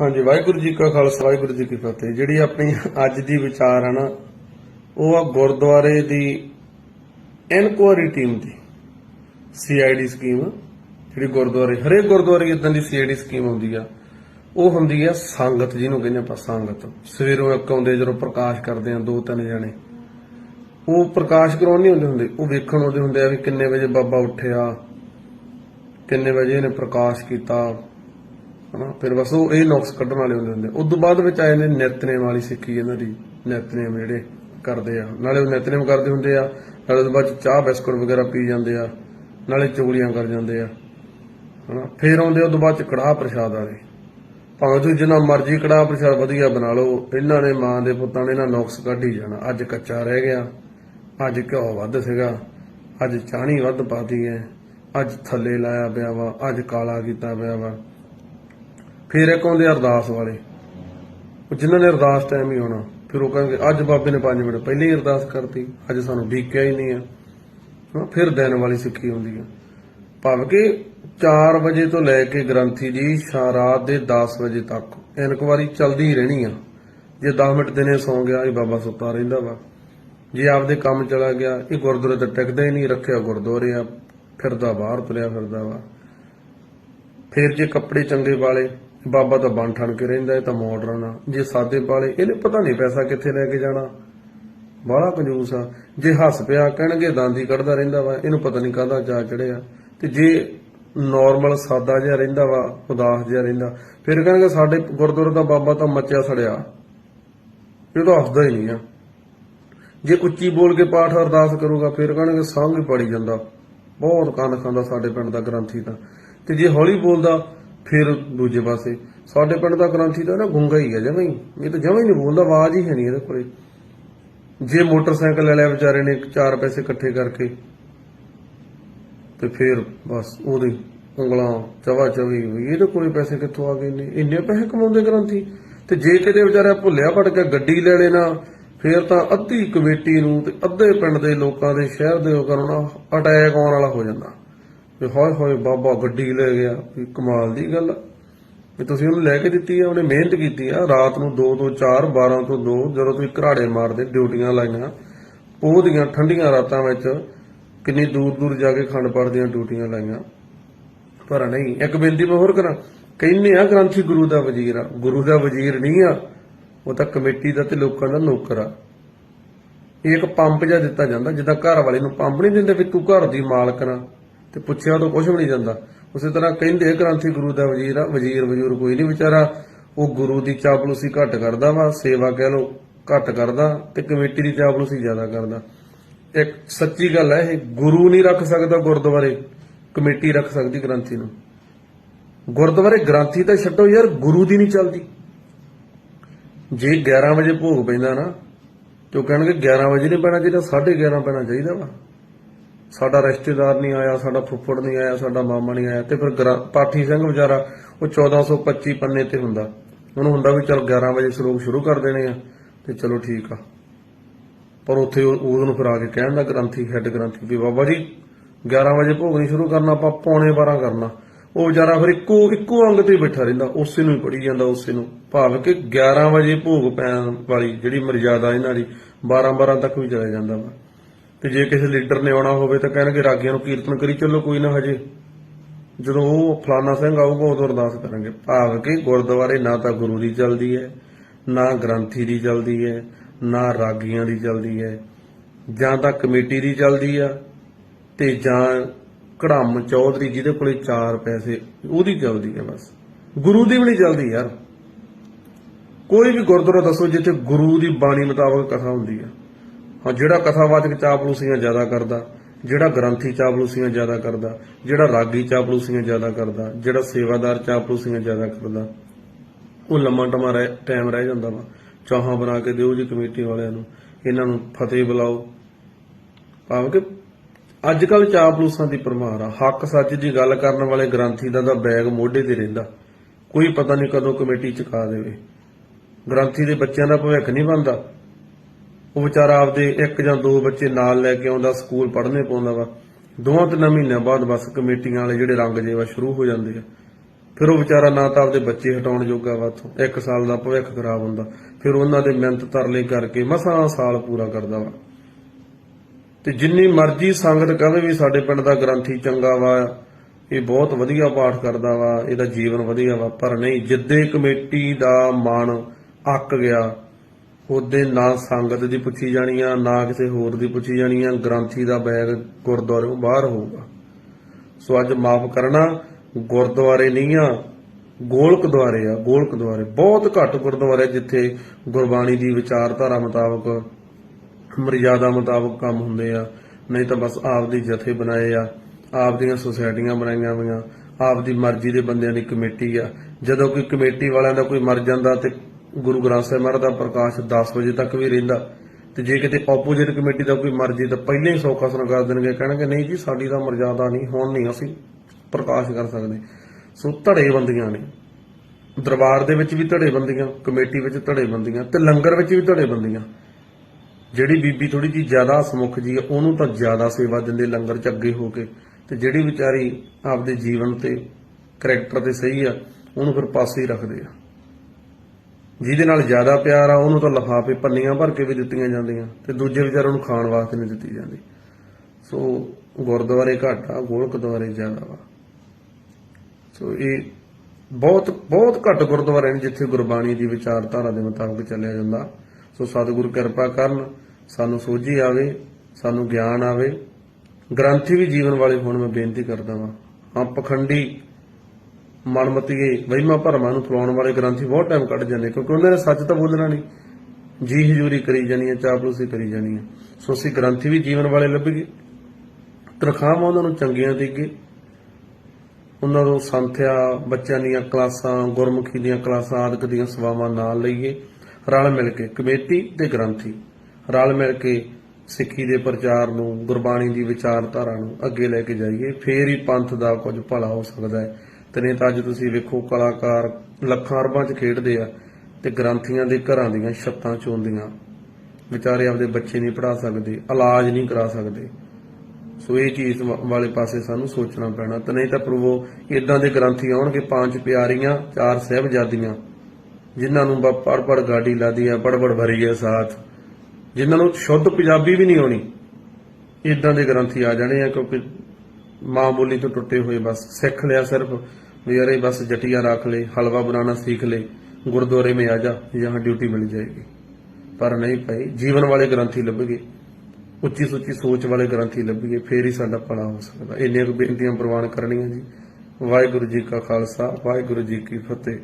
ਹਾਂਜੀ, ਵਾਹਿਗੁਰੂ ਜੀ ਕਾ ਖਾਲਸਾ, ਵਾਹਿਗੁਰੂ ਜੀ ਕੀ ਫਤਿਹ। ਜਿਹੜੀ ਆਪਣੀ ਅੱਜ ਦੀ ਵਿਚਾਰ ਹੈ ਨਾ, ਉਹ ਆ ਗੁਰਦੁਆਰੇ ਦੀ ਇਨਕੁਆਰੀ ਟੀਮ ਦੀ ਸੀਆਈਡੀ ਸਕੀਮ ਜਿਹੜੀ ਗੁਰਦੁਆਰੇ, ਹਰੇਕ ਗੁਰਦੁਆਰੇ ਇਦਾਂ ਦੀ ਸੀਆਈਡੀ ਸਕੀਮ ਹੁੰਦੀ ਆ। ਉਹ ਹੁੰਦੀ ਆ ਸੰਗਤ, ਜਿਹਨੂੰ ਕਹਿੰਦੇ ਆਪਾਂ ਸੰਗਤ। ਸਵੇਰੋਂ ਇੱਕ ਆਉਂਦੇ, ਜਦੋਂ ਪ੍ਰਕਾਸ਼ ਕਰਦੇ ਆ, ਦੋ ਤਿੰਨ ਜਣੇ। ਉਹ ਪ੍ਰਕਾਸ਼ ਕਰਾਉਣ ਨਹੀਂ ਹੁੰਦੇ ਹੁੰਦੇ, ਉਹ ਵੇਖਣ ਆਉਂਦੇ ਹੁੰਦੇ ਆ ਵੀ ਕਿੰਨੇ ਵਜੇ ਬਾਬਾ ਉੱਠਿਆ, ਕਿੰਨੇ ਵਜੇ ਇਹਨੇ ਪ੍ਰਕਾਸ਼ ਕੀਤਾ। ਹਨਾ? ਫਿਰ ਬਸ ਉਹ ਇਹ ਨੁਕਸ ਕੱਢਣ ਵਾਲੇ ਹੁੰਦੇ ਹੁੰਦੇ। ਉਸ ਤੋਂ ਬਾਅਦ ਵਿੱਚ ਆਏ ਨੇ ਨਿਤਨੇਮ ਵਾਲੀ ਸਿੱਖੀ ਇਹਨਾਂ ਦੀ। ਨਿਤਨੇਮ ਜਿਹੜੇ ਕਰਦੇ ਆ। ਨਾਲੇ ਉਹ ਨਿਤਨੇਮ ਕਰਦੇ ਹੁੰਦੇ ਆ, ਨਾਲੇ ਉਹਦੇ ਬਾਅਦ 'ਚ ਚਾਹ, ਬਿਸਕੁਟ ਵਗੈਰਾ ਪੀ ਜਾਂਦੇ ਆ, ਨਾਲੇ ਚੁਗਲੀਆਂ ਕਰ ਜਾਂਦੇ ਆ। ਹਨਾ? ਫਿਰ ਆਉਂਦੇ ਉਸ ਤੋਂ ਬਾਅਦ 'ਚ ਕੜਾਹ ਪ੍ਰਸ਼ਾਦ ਵਾਲੇ। ਭਾਵੇਂ ਤੁਸੀਂ ਜਿੰਨਾ ਮਰਜ਼ੀ ਕੜਾਹ ਪ੍ਰਸ਼ਾਦ ਵਧੀਆ ਬਣਾ ਲਓ, ਇਹਨਾਂ ਨੇ ਮਾਂ ਦੇ ਪੁੱਤਾਂ ਨੇ ਇਹਨਾਂ ਨੁਕਸ ਕੱਢ ਹੀ ਜਾਣਾ। ਅੱਜ ਕੱਚਾ ਰਹਿ ਗਿਆ, ਅੱਜ ਘਿਓ ਵੱਧ ਸੀਗਾ, ਅੱਜ ਚਾਹਣੀ ਵੱਧ ਪਾਤੀ ਹੈ ਅੱਜ ਥੱਲੇ ਲਾਇਆ ਪਿਆ ਵਾ, ਅੱਜ ਕਾਲਾ ਕੀਤਾ ਪਿਆ ਵਾ। ਫਿਰ ਇੱਕ ਆਉਂਦੇ ਅਰਦਾਸ ਵਾਲੇ। ਉਹ ਜਿਨ੍ਹਾਂ ਨੇ ਅਰਦਾਸ ਟਾਈਮ ਹੀ ਹੋਣਾ ਫਿਰ ਉਹ ਕਹਿੰਗੇ ਅੱਜ ਬਾਬੇ ਨੇ 5 ਮਿੰਟ ਪਹਿਲੇ ਹੀ ਅਰਦਾਸ ਕਰਤੀ, ਅੱਜ ਸਾਨੂੰ ਢੀਕਿਆ ਹੀ ਨਹੀਂ ਆ। ਫਿਰ ਦਿਨ ਵਾਲੀ ਸਿੱਖੀ ਹੁੰਦੀ ਆ। ਭਾਵੇਂ ਕਿ 4 ਵਜੇ ਤੋਂ ਲੈ ਕੇ ਗ੍ਰੰਥੀ ਜੀ ਸ਼ਾ ਰਾਤ ਦੇ 10 ਵਜੇ ਤੱਕ ਇਨਕੁਆਰੀ ਚੱਲਦੀ ਰਹਿਣੀ ਆ। ਜੇ 10 ਮਿੰਟ ਦਿਨੇ ਸੌਂ ਗਿਆ, ਇਹ ਬਾਬਾ ਸੁੱਤਾ ਰਹਿੰਦਾ ਵਾ। ਜੇ ਆਪਦੇ ਕੰਮ ਚਲਾ ਗਿਆ, ਇਹ ਗੁਰਦੁਆਰੇ ਤੇ ਟਿਕਦਾ ਹੀ ਨਹੀਂ, ਰੱਖਿਆ ਗੁਰਦੁਆਰੇ ਆ, ਫਿਰਦਾ ਬਾਹਰ ਤੁਰਿਆ ਫਿਰਦਾ ਵਾ। ਫਿਰ ਜੇ ਕੱਪੜੇ ਚੰਗੇ ਵਾਲੇ ਬਾਬਾ ਤਾਂ ਬਣ ਠਣ ਕੇ ਰਹਿੰਦਾ ਇਹ ਤਾਂ ਮਾਡਰਨ ਆ। ਜੇ ਸਾਦੇ ਵਾਲੇ ਇਹਨੇ ਪਤਾ ਨਹੀਂ ਪੈਸਾ ਕਿੱਥੇ ਲੈ ਕੇ ਜਾਣਾ। ਬਾਹਲਾ ਕੰਜੂਸ ਆ। ਜੇ ਹੱਸ ਪਿਆ, ਕਹਿਣਗੇ ਦਾੰਦੀ ਕੱਢਦਾ ਰਹਿੰਦਾ ਵਾ, ਇਹਨੂੰ ਪਤਾ ਨਹੀਂ ਕਾਹਦਾ ਜਾ ਚੜਿਆ। ਤੇ ਜੇ ਨਾਰਮਲ ਸਾਦਾ ਜਿਹਾ ਰਹਿੰਦਾ ਵਾ, ਉਦਾਸ ਜਿਹਾ ਰਹਿੰਦਾ, ਫਿਰ ਕਹਿਣਗੇ ਸਾਡੇ ਗੁਰਦੁਆਰੇ ਦਾ ਬਾਬਾ ਤਾਂ ਮੱਚਿਆ ਸੜਿਆ। ਇਹ ਤਾਂ ਹੱਸਦਾ ਹੀ ਨਹੀਂ ਆ। ਜੇ ਉੱਚੀ ਬੋਲ ਕੇ ਪਾਠ ਅਰਦਾਸ ਕਰੂਗਾ, ਫਿਰ ਕਹਿਣਗੇ ਸਾਂਭ ਹੀ ਪੜੀ ਜਾਂਦਾ। ਬਹੁਤ ਕੰਨ ਖਾਂਦਾ ਸਾਡੇ ਪਿੰਡ ਦਾ ਗ੍ਰੰਥੀ ਤਾਂ। ਤੇ ਜੇ ਹੌਲੀ ਬੋਲਦਾ ਫਿਰ ਦੂਜੇ ਪਾਸੇ, ਸਾਡੇ ਪਿੰਡ ਦਾ ਗ੍ਰੰਥੀ ਤਾਂ ਨਾ ਗੁੰਗਾ ਹੀ ਹੈ ਜਮਾਂ ਹੀ। ਇਹ ਤਾਂ ਜਮਾਂ ਹੀ ਨਹੀਂ ਬੋਲਦਾ, ਆਵਾਜ਼ ਹੀ ਹੈ ਨਹੀਂ ਇਹਦੇ ਕੋਲੇ। ਜੇ ਮੋਟਰਸਾਈਕਲ ਲੈ ਲਿਆ ਵਿਚਾਰੇ ਨੇ ਚਾਰ ਪੈਸੇ ਇਕੱਠੇ ਕਰਕੇ, ਤੇ ਫਿਰ ਬਸ ਉਹਦੀ ਉਂਗਲਾਂ ਚਵਾ ਚਵੀ ਇਹਦੇ ਕੋਲੇ ਪੈਸੇ ਕਿੱਥੋਂ ਆ ਗਏ ਨੇ? ਇੰਨੇ ਪੈਸੇ ਕਮਾਉਂਦੇ ਗ੍ਰੰਥੀ ਤੇ ਜੇ ਕਿਤੇ ਵਿਚਾਰਾ ਭੁੱਲਿਆ ਭਟ ਕੇ ਗੱਡੀ ਲੈ ਲੈਣਾ ਫਿਰ ਤਾਂ ਅੱਧੀ ਕਮੇਟੀ ਨੂੰ ਤੇ ਅੱਧੇ ਪਿੰਡ ਦੇ ਲੋਕਾਂ ਦੇ ਸ਼ਹਿਰ ਦੇ ਲੋਕਾਂ ਨੂੰ ਨਾ ਅਟੈਕ ਆਉਣ ਵਾਲਾ ਹੋ ਜਾਂਦਾ। ਵੀ ਹਾਏ ਹਾਏ ਬਾਬਾ ਗੱਡੀ ਲੈ ਗਿਆ, ਵੀ ਕਮਾਲ ਦੀ ਗੱਲ ਆ। ਵੀ ਤੁਸੀਂ ਉਹਨੂੰ ਲੈ ਕੇ ਦਿੱਤੀ ਆ, ਉਹਨੇ ਮਿਹਨਤ ਕੀਤੀ ਆ। ਰਾਤ ਨੂੰ 2 ਤੋਂ 4 12 ਤੋਂ 2 ਜਦੋਂ ਤੁਸੀਂ ਘਰਾੜੇ ਮਾਰਦੇ, ਡਿਊਟੀਆਂ ਲਾਈਆਂ, ਪੋਹ ਦੀਆਂ ਠੰਡੀਆਂ ਰਾਤਾਂ ਵਿੱਚ ਕਿੰਨੀ ਦੂਰ ਦੂਰ ਜਾ ਕੇ ਖੰਡ ਪਾਠ ਦੀਆਂ ਡਿਊਟੀਆਂ ਲਾਈਆਂ। ਪਰ ਨਹੀਂ, ਇੱਕ ਬੇਨਤੀ ਮੈਂ ਹੋਰ ਕਰਾਂ, ਕਹਿੰਦੇ ਆ ਗ੍ਰੰਥੀ ਗੁਰੂ ਦਾ ਵਜ਼ੀਰ ਆ। ਗੁਰੂ ਦਾ ਵਜ਼ੀਰ ਨਹੀਂ ਆ, ਉਹ ਤਾਂ ਕਮੇਟੀ ਦਾ ਤੇ ਲੋਕਾਂ ਦਾ ਨੌਕਰ ਆ। ਇਹ ਇੱਕ ਪੰਪ ਜਿਹਾ ਦਿੱਤਾ ਜਾਂਦਾ, ਜਿੱਦਾਂ ਘਰ ਵਾਲੇ ਨੂੰ ਪੰਪ ਨਹੀਂ ਦਿੰਦੇ ਵੀ ਤੂੰ ਘਰ ਦੀ ਮਾਲਕ ਨਾ। ਤੇ ਪੁੱਛਿਆ ਤੋਂ ਕੁਝ ਵੀ ਨਹੀਂ ਜਾਂਦਾ। ਉਸੇ ਤਰ੍ਹਾਂ ਕਹਿੰਦੇ ਆ ਗ੍ਰੰਥੀ ਗੁਰੂ ਦਾ ਵਜ਼ੀਰ ਆ, ਵਜ਼ੀਰ ਵਜ਼ੂਰ ਕੋਈ ਨਹੀਂ ਵਿਚਾਰਾ। ਉਹ ਗੁਰੂ ਦੀ ਚਾਪਲੂਸੀ ਘੱਟ ਕਰਦਾ ਵਾ, ਸੇਵਾ ਕਹਿ ਲੋ ਘੱਟ ਕਰਦਾ ਤੇ ਕਮੇਟੀ ਦੀ ਚਾਪਲੂਸੀ ਜ਼ਿਆਦਾ ਕਰਦਾ। ਇੱਕ ਸੱਚੀ ਗੱਲ ਹੈ ਇਹ ਗੁਰੂ ਨਹੀਂ ਰੱਖ ਸਕਦਾ ਗੁਰਦੁਆਰੇ, ਕਮੇਟੀ ਰੱਖ ਸਕਦੀ ਗ੍ਰੰਥੀ ਨੂੰ। ਗੁਰਦੁਆਰੇ ਗ੍ਰੰਥੀ ਤਾਂ ਛੱਡੋ ਯਾਰ, ਗੁਰੂ ਦੀ ਨਹੀਂ ਚੱਲਦੀ। ਜੇ 11 ਵਜੇ ਭੋਗ ਪੈਂਦਾ ਨਾ, ਤੇ ਉਹ ਕਹਿਣਗੇ 11 ਵਜੇ ਨਹੀਂ ਪੈਣਾ ਚਾਹੀਦਾ 11:30 ਪੈਣਾ ਚਾਹੀਦਾ ਵਾ। ਸਾਡਾ ਰਿਸ਼ਤੇਦਾਰ ਨਹੀਂ ਆਇਆ, ਸਾਡਾ ਫੁੱਫੜ ਨਹੀਂ ਆਇਆ, ਸਾਡਾ ਮਾਮਾ ਨਹੀਂ ਆਇਆ ਤੇ ਫਿਰ ਗ੍ਰ- ਪਾਠੀ ਸਿੰਘ ਵਿਚਾਰਾ ਉਹ 1425 ਪੰਨੇ ਤੇ ਹੁੰਦਾ। ਉਹਨੂੰ ਹੁੰਦਾ ਵੀ ਚਲ 11 ਵਜੇ ਸਲੋਕ ਸ਼ੁਰੂ ਕਰ ਦੇਣੇ ਆ ਤੇ ਚਲੋ ਠੀਕ ਆ। ਪਰ ਉੱਥੇ ਉਹ ਉਹਨੂੰ ਫਿਰ ਆ ਕੇ ਕਹਿਣ ਦਾ ਗ੍ਰੰਥੀ ਹੈੱਡ ਗ੍ਰੰਥੀ ਵੀ ਬਾਬਾ ਜੀ 11 ਵਜੇ ਭੋਗ ਨਹੀਂ ਸ਼ੁਰੂ ਕਰਨਾ, ਆਪਾਂ ਪੌਣੇ 12 ਕਰਨਾ। ਉਹ ਵਿਚਾਰਾ ਫਿਰ ਇੱਕੋ ਇੱਕੋ ਅੰਗ ਤੇ ਬੈਠਾ ਰਹਿੰਦਾ, ਉਸੇ ਨੂੰ ਹੀ ਪੜੀ ਜਾਂਦਾ, ਉਸੇ ਨੂੰ। ਭਾਵ ਕਿ 11 ਵਜੇ ਭੋਗ ਪੈਣ ਵਾਲੀ ਜਿਹੜੀ ਮਰਜ਼ਾਦਾ ਇਹਨਾਂ ਦੀ 12 12 ਤੱਕ ਵੀ ਚਲਾ ਜਾਂਦਾ ਵਾ। ਤੇ ਜੇ ਕਿਸੇ ਲੀਡਰ ਨੇ ਆਉਣਾ ਹੋਵੇ ਤਾਂ ਕਹਿਣਗੇ ਰਾਗੀਆਂ ਨੂੰ ਕੀਰਤਨ ਕਰੀ ਚੱਲੋ, ਕੋਈ ਨਾ ਹਜੇ। ਜਦੋਂ ਉਹ ਫਲਾਨਾ ਸਿੰਘ ਆਊਗਾ, ਉਦੋਂ ਅਰਦਾਸ ਕਰਾਂਗੇ। ਭਾਵ ਕਿ ਗੁਰਦੁਆਰੇ ਨਾ ਤਾਂ ਗੁਰੂ ਦੀ ਚੱਲਦੀ ਹੈ, ਨਾ ਗ੍ਰੰਥੀ ਦੀ ਚੱਲਦੀ ਹੈ, ਨਾ ਰਾਗੀਆਂ ਦੀ ਚੱਲਦੀ ਹੈ। ਜਾਂ ਤਾਂ ਕਮੇਟੀ ਦੀ ਚੱਲਦੀ ਆ, ਤੇ ਜਾਂ ਕੜਾਮ ਚੌਧਰੀ ਜਿਹਦੇ ਕੋਲੇ 4 ਪੈਸੇ, ਉਹਦੀ ਚੱਲਦੀ ਹੈ ਬਸ। ਗੁਰੂ ਦੀ ਵੀ ਨਹੀਂ ਚੱਲਦੀ ਯਾਰ। ਕੋਈ ਵੀ ਗੁਰਦੁਆਰਾ ਦੱਸੋ ਜਿੱਥੇ ਗੁਰੂ ਦੀ ਬਾਣੀ ਮੁਤਾਬਕ ਕਥਾ ਹੁੰਦੀ ਆ। ਹਾਂ, ਜਿਹੜਾ ਕਥਾਵਾਚਕ ਚਾਪਲੂਸੀਆਂ ਜ਼ਿਆਦਾ ਕਰਦਾ, ਜਿਹੜਾ ਗ੍ਰੰਥੀ ਚਾਪਲੂਸੀਆਂ ਜ਼ਿਆਦਾ ਕਰਦਾ, ਜਿਹੜਾ ਰਾਗੀ ਚਾਪਲੂਸੀਆਂ ਜ਼ਿਆਦਾ ਕਰਦਾ, ਜਿਹੜਾ ਸੇਵਾਦਾਰ ਚਾਪਲੂਸੀਆਂ ਜ਼ਿਆਦਾ ਕਰਦਾ, ਉਹ ਲੰਮਾ ਟਮਾ ਰਹਿ ਟਾਈਮ ਰਹਿ ਜਾਂਦਾ ਵਾ। ਚਾਹਾਂ ਬਣਾ ਕੇ ਦਿਓ ਜੀ ਕਮੇਟੀ ਵਾਲਿਆਂ ਨੂੰ, ਇਹਨਾਂ ਨੂੰ ਫਤਿਹ ਬੁਲਾਓ। ਭਾਵੇਂ ਕਿ ਅੱਜ ਕੱਲ ਚਾਪਲੂਸਾਂ ਦੀ ਪਰਮਾਰ ਆ, ਹੱਕ ਸੱਚ ਦੀ ਗੱਲ ਕਰਨ ਵਾਲੇ ਗ੍ਰੰਥੀ ਦਾ ਤਾਂ ਬੈਗ ਮੋਢੇ ਤੇ ਰਹਿੰਦਾ। ਕੋਈ ਪਤਾ ਨਹੀਂ ਕਦੋਂ ਕਮੇਟੀ ਚੁਕਾ ਦੇਵੇ। ਗ੍ਰੰਥੀ ਦੇ ਬੱਚਿਆਂ ਦਾ ਭਵਿੱਖ ਨਹੀਂ ਬਣਦਾ। ਉਹ ਵਿਚਾਰਾ ਆਪਦੇ ਇੱਕ ਜਾਂ ਦੋ ਬੱਚੇ ਨਾਲ ਲੈ ਕੇ ਆਉਂਦਾ, ਸਕੂਲ ਪੜ੍ਹਨੇ ਪਾਉਂਦਾ ਵਾ। ਦੋਵਾਂ ਤਿੰਨ ਮਹੀਨਿਆਂ ਬਾਅਦ ਬਸ ਕਮੇਟੀਆਂ ਵਾਲੇ ਜਿਹੜੇ ਰੰਗ ਜੇਵਾ ਸ਼ੁਰੂ ਹੋ ਜਾਂਦੇ ਆ। ਫਿਰ ਉਹ ਵਿਚਾਰਾ ਨਾ ਤਾਂ ਆਪਦੇ ਬੱਚੇ ਹਟਾਉਣ ਜੋਗਾ ਵਾ ਉੱਥੋਂ ਇੱਕ ਸਾਲ ਦਾ ਭਵਿੱਖ ਖਰਾਬ ਹੁੰਦਾ। ਫਿਰ ਉਹਨਾਂ ਦੇ ਮਿਹਨਤ ਤਰਲੇ ਕਰਕੇ ਮਸਾਂ ਸਾਲ ਪੂਰਾ ਕਰਦਾ ਵਾ। ਤੇ ਜਿੰਨੀ ਮਰਜ਼ੀ ਸੰਗਤ ਕਹੇ ਵੀ ਸਾਡੇ ਪਿੰਡ ਦਾ ਗ੍ਰੰਥੀ ਚੰਗਾ ਵਾ, ਇਹ ਬਹੁਤ ਵਧੀਆ ਪਾਠ ਕਰਦਾ ਵਾ, ਇਹਦਾ ਜੀਵਨ ਵਧੀਆ ਵਾ, ਪਰ ਨਹੀਂ, ਜਿੱਦੇ ਕਮੇਟੀ ਦਾ ਮਨ ਅੱਕ ਗਿਆ ਉਹਦੇ ਨਾ ਸੰਗਤ ਦੀ ਪੁੱਛੀ ਜਾਣੀ ਆ, ਨਾ ਕਿਸੇ ਹੋਰ ਦੀ ਪੁੱਛੀ ਜਾਣੀ ਆ, ਗ੍ਰੰਥੀ ਦਾ ਬੈਗ ਗੁਰਦੁਆਰੋਂ ਬਾਹਰ ਹੋਊਗਾ। ਸੋ ਅੱਜ ਮਾਫ ਕਰਨਾ, ਗੁਰਦੁਆਰੇ ਨਹੀਂ ਆ, ਗੋਲਕ ਦੁਆਰੇ ਆ, ਗੋਲਕ ਦੁਆਰੇ, ਬਹੁਤ ਘੱਟ ਗੁਰਦੁਆਰੇ ਜਿੱਥੇ ਗੁਰਬਾਣੀ ਦੀ ਵਿਚਾਰਧਾਰਾ ਮੁਤਾਬਕ ਮਰਜ਼ਾਦਾ ਮੁਤਾਬਕ ਕੰਮ ਹੁੰਦੇ ਆ। ਨਹੀਂ ਤਾਂ ਬਸ ਆਪ ਦੀ ਜਥੇ ਬਣਾਏ ਆ ਆਪ ਦੀਆਂ ਸੁਸਾਇਟੀਆਂ ਬਣਾਈਆਂ ਹੋਈਆਂ ਆਪ ਦੀ ਮਰਜ਼ੀ ਦੇ ਬੰਦਿਆਂ ਦੀ ਕਮੇਟੀ ਆ। ਜਦੋਂ ਕੋਈ ਕਮੇਟੀ ਵਾਲਿਆਂ ਦਾ ਕੋਈ ਮਰ ਜਾਂਦਾ ਤੇ ਗੁਰੂ ਗ੍ਰੰਥ ਸਾਹਿਬ ਮਹਾਰਾਜ ਦਾ ਪ੍ਰਕਾਸ਼ 10 ਵਜੇ ਤੱਕ ਵੀ ਰਹਿੰਦਾ। ਤੇ ਜੇ ਕਿਤੇ ਆਪੋਜੀਟ ਕਮੇਟੀ ਦਾ ਕੋਈ ਮਰਜ਼ੀ ਤਾਂ ਪਹਿਲਾਂ ਹੀ ਸੌਖਾ ਸੌਖਾਸਨ ਕਰ ਦੇਣਗੇ ਕਹਿਣਗੇ ਨਹੀਂ ਜੀ ਸਾਡੀ ਤਾਂ ਮਰਜ਼ਾਦਾ ਨਹੀਂ ਹੁਣ ਨਹੀਂ ਅਸੀਂ ਪ੍ਰਕਾਸ਼ ਕਰ ਸਕਦੇ। ਸੋ ਧੜੇ ਬੰਦੀਆਂ ਨੇ। ਦਰਬਾਰ ਦੇ ਵਿੱਚ ਵੀ ਧੜੇ ਬੰਦੀਆਂ ਕਮੇਟੀ ਵਿੱਚ ਧੜੇ ਬੰਦੀਆਂ ਤੇ ਲੰਗਰ ਵਿੱਚ ਵੀ ਧੜੇ ਬੰਦੀਆਂ ਜਿਹੜੀ ਬੀਬੀ ਥੋੜੀ ਜੀ ਜ਼ਿਆਦਾ ਸਮੁਖ ਜੀ ਆ, ਉਹਨੂੰ ਤਾਂ ਜ਼ਿਆਦਾ ਸੇਵਾ ਦਿੰਦੇ ਲੰਗਰ ਚ ਅੱਗੇ ਹੋ ਕੇ। ਤੇ ਜਿਹੜੀ ਵਿਚਾਰੀ ਆਪਦੇ ਜੀਵਨ ਤੇ ਕਰੈਕਟਰ ਤੇ ਸਹੀ ਆ ਉਹਨੂੰ ਫਿਰ ਪਾਸੇ ਹੀ ਰੱਖਦੇ ਆ। ਜਿਹਦੇ ਨਾਲ ਜ਼ਿਆਦਾ ਪਿਆਰ ਆ, ਉਹਨੂੰ ਤਾਂ ਲਿਫਾਫੇ ਪੰਨੀਆਂ ਭਰ ਕੇ ਵੀ ਦਿੱਤੀਆਂ ਜਾਂਦੀਆਂ ਤੇ ਦੂਜੇ ਵਿਚਾਰੇ ਨੂੰ ਖਾਣ ਵਾਸਤੇ ਨਹੀਂ ਦਿੱਤੀ ਜਾਂਦੀ। ਸੋ ਗੁਰਦੁਆਰੇ ਘੱਟ ਆ, ਗੋਲਕ ਦੁਆਰੇ ਜ਼ਿਆਦਾ ਵਾ। ਸੋ ਇਹ ਬਹੁਤ ਬਹੁਤ ਘੱਟ ਗੁਰਦੁਆਰੇ ਨੇ ਜਿੱਥੇ ਗੁਰਬਾਣੀ ਦੀ ਵਿਚਾਰਧਾਰਾ ਦੇ ਮੁਤਾਬਕ ਚੱਲਿਆ ਜਾਂਦਾ। ਸੋ ਸਤਿਗੁਰੂ ਕਿਰਪਾ ਕਰਨ, ਸਾਨੂੰ ਸੋਝੀ ਆਵੇ, ਸਾਨੂੰ ਗਿਆਨ ਆਵੇ। ਗ੍ਰੰਥੀ ਵੀ ਜੀਵਨ ਵਾਲੇ ਹੋਣ ਮੈਂ ਬੇਨਤੀ ਕਰਦਾ ਵਾਂ। ਹਾਂ, ਪਖੰਡੀ ਮਨਮਤੀਏ ਵਹਿਮਾਂ ਭਰਮਾਂ ਨੂੰ ਫਲਾਉਣ ਵਾਲੇ ਗ੍ਰੰਥੀ ਬਹੁਤ ਟਾਈਮ ਕੱਢ ਜਾਂਦੇ ਕਿਉਂਕਿ ਉਹਨਾਂ ਨੇ ਸੱਚ ਤਾਂ ਬੋਲਣਾ ਨਹੀਂ। ਜੀ ਹਜ਼ੂਰੀ ਕਰੀ ਜਾਣੀ ਹੈ ਚਾਪਲੂਸੀ ਕਰੀ ਜਾਣੀ ਹੈ ਸੋ ਅਸੀਂ ਗ੍ਰੰਥੀ ਵੀ ਜੀਵਨ ਵਾਲੇ ਲੱਭੀਏ। ਤਨਖਾਹਾਂ ਉਹਨਾਂ ਨੂੰ ਚੰਗੀਆਂ ਦੇਈਏ। ਉਹਨਾਂ ਨੂੰ ਸੰਥਿਆ, ਬੱਚਿਆਂ ਦੀਆਂ ਕਲਾਸਾਂ, ਗੁਰਮੁਖੀ ਦੀਆਂ ਕਲਾਸਾਂ, ਆਦਿਕ ਦੀਆਂ ਸੇਵਾਵਾਂ ਨਾਲ ਲਈਏ। ਰਲ ਮਿਲ ਕੇ ਕਮੇਟੀ ਤੇ ਗ੍ਰੰਥੀ। ਰਲ ਮਿਲ ਕੇ ਸਿੱਖੀ ਦੇ ਪ੍ਰਚਾਰ ਨੂੰ, ਗੁਰਬਾਣੀ ਦੀ ਵਿਚਾਰਧਾਰਾ ਨੂੰ ਅੱਗੇ ਲੈ ਕੇ ਜਾਈਏ। ਫੇਰ ਹੀ ਪੰਥ ਦਾ ਕੁਝ ਭਲਾ ਹੋ ਸਕਦਾ ਹੈ। ਤੇ ਨਹੀਂ ਤਾਂ ਅੱਜ ਤੁਸੀਂ ਵੇਖੋ ਕਲਾਕਾਰ ਲੱਖਾਂ ਅਰਬਾਂ 'ਚ ਖੇਡਦੇ ਆ ਤੇ ਗ੍ਰੰਥੀਆਂ ਦੇ ਘਰਾਂ ਦੀਆਂ ਛੱਤਾਂ ਚੋਂਦੀਆਂ। ਵਿਚਾਰੇ ਆਪਦੇ ਬੱਚੇ ਨਹੀਂ ਪੜਾ ਸਕਦੇ, ਇਲਾਜ ਨਹੀਂ ਕਰਾ ਸਕਦੇ। ਸੋ ਇਹ ਚੀਜ਼ ਵਾਲੇ ਪਾਸੇ ਸਾਨੂੰ ਸੋਚਣਾ ਪੈਣਾ। ਤੇ ਨਹੀਂ ਤਾਂ ਪ੍ਰਭੂ ਇਦਾਂ ਦੇ ਗ੍ਰੰਥੀ ਆਉਣਗੇ ਪੰਜ ਪਿਆਰੀਆਂ, ਚਾਰ ਸਹਿਬਜ਼ਾਦੀਆਂ, ਜਿਨ੍ਹਾਂ ਨੂੰ ਬਾ ਪੜ ਪੜ ਗਾਡੀ ਲਾਦੀ ਆ, ਪੜ ਪੜ ਭਰੀ ਹੈ ਸਾਥ, ਜਿਨ੍ਹਾਂ ਨੂੰ ਸ਼ੁੱਧ ਪੰਜਾਬੀ ਵੀ ਨਹੀਂ ਆਉਣੀ। ਇਦਾਂ ਦੇ ਗ੍ਰੰਥੀ ਆ ਜਾਣੇ ਆ, ਕਿਉਂਕਿ ਮਾਂ ਬੋਲੀ ਤੋਂ ਟੁੱਟੇ ਹੋਏ ਬਸ, ਸਿੱਖ ਲਿਆ ਸਿਰਫ। ਵੀ ਯਾਰੇ ਬਸ ਜਟੀਆਂ ਰੱਖ ਲੈ ਹਲਵਾ ਬਣਾਉਣਾ सीख ले गुरुद्वारे में आ जा यहाँ ड्यूटी मिल जाएगी ਪਰ ਨਹੀਂ ਭਾਈ ਜੀਵਨ ਵਾਲੇ ਗ੍ਰੰਥੀ ਲੱਭਗੇ ਉੱਚੀ ਸੁੱਚੀ ਸੋਚ ਵਾਲੇ ਗ੍ਰੰਥੀ ਲੱਭੀਏ ਫੇਰ ਹੀ ਸਾਡਾ ਭਲਾ ਹੋ ਸਕਦਾ ਇੰਨੀਆਂ ਕੁ ਬੇਨਤੀਆਂ ਪ੍ਰਵਾਨ ਕਰਨੀਆਂ ਜੀ ਵਾਹਿਗੁਰੂ ਜੀ ਕਾ ਖਾਲਸਾ ਵਾਹਿਗੁਰੂ ਜੀ ਕੀ ਫਤਿਹ